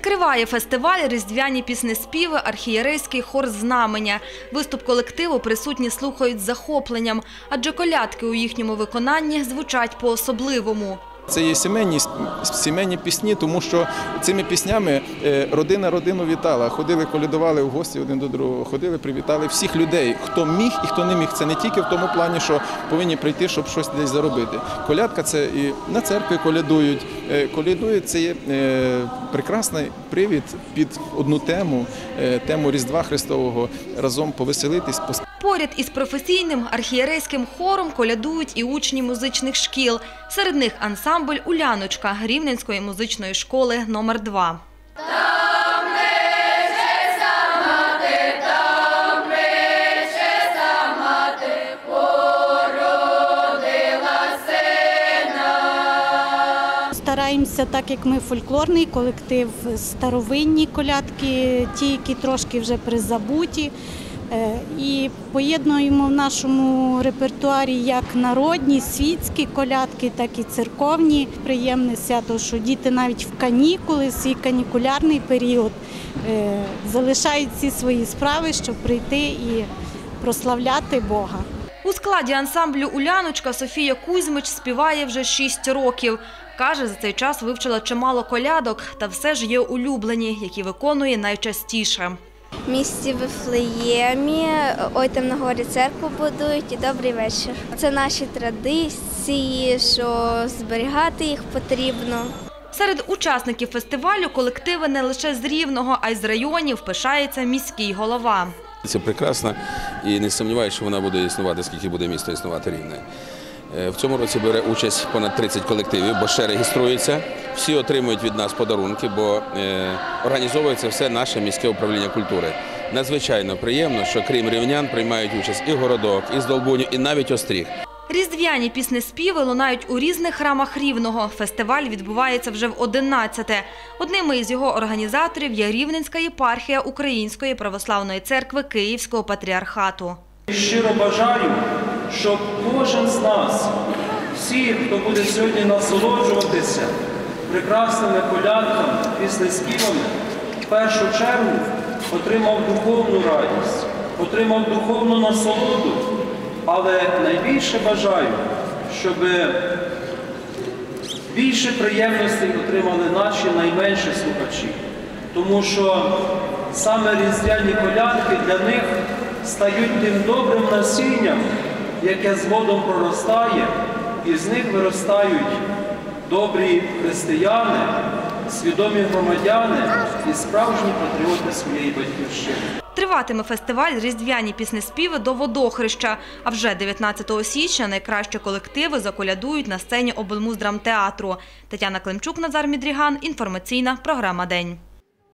Триває фестиваль Різдвяні піснеспіви, архієрейський хор знамення. Виступ колективу присутні слухають з захопленням, адже колядки у їхньому виконанні звучать по-особливому. Це є сімейні, сімейні пісні, тому що цими піснями е, родина родину вітала. Ходили, колядували в гості один до другого, ходили, привітали всіх людей, хто міг і хто не міг. Це не тільки в тому плані, що повинні прийти, щоб щось десь заробити. Колядка це і на церкві колядують. Е, Колядують це є е, прекрасний привід під одну тему, тему Різдва Христового, разом повеселитись, Поряд із професійним архієрейським хором колядують і учні музичних шкіл. Серед них ансамбль «Уляночка» Рівненської музичної школи номер 2 Стараємося, так як ми фольклорний колектив, старовинні колядки, ті, які трошки вже призабуті. Е, І поєднуємо в нашому репертуарі як народні, світські колядки, так і церковні. Приємне свято, що діти навіть в канікули, свій канікулярний період е, залишають всі свої справи, щоб прийти і прославляти Бога. У складі ансамблю «Уляночка» Софія Кузьмич співає вже 6 років. Каже, за цей час вивчила чимало колядок, та все ж є улюблені, які виконує найчастіше. В місті Вифлеємі, ой там на горі церкву будують і добрий вечір. Це наші традиції, що зберігати їх потрібно. Серед учасників фестивалю колективи не лише з Рівного, а й з районів пишається міський голова. Це прекрасно і не сумніваюся, що вона буде існувати, скільки буде місто існувати рівне. Е, В цьому році бере участь понад 30 колективів, бо ще реєструються. Всі отримують від нас подарунки, бо е, організовується все наше міське управління культури. Надзвичайно приємно, що крім рівнян приймають участь і городок, і Здолбунів, і навіть Остріг. Різдвяні піснеспіви лунають у різних храмах Рівного. Фестиваль відбувається вже в 11-те. Одними із його організаторів є Рівненська єпархія Української православної церкви Київського патріархату. Щиро бажаю, щоб кожен з нас, всі, хто буде сьогодні насолоджуватися прекрасними колядками, піснеспівами, в першу чергу отримав духовну радість, отримав духовну насолоду, але найбільше бажаю, щоб більше приємностей отримали наші найменші слухачі. Тому що саме різдвяні колядки для них стають тим добрим насінням, яке згодом проростає, і з них виростають добрі християни, свідомі громадяни і справжні патріоти своєї батьківщини. Триватиме фестиваль Різдвяні піснеспіви до водохреща. А вже 19 січня найкращі колективи заколядують на сцені облмуздрамтеатру. Тетяна Климчук, Назар Мідріган. Інформаційна програма День.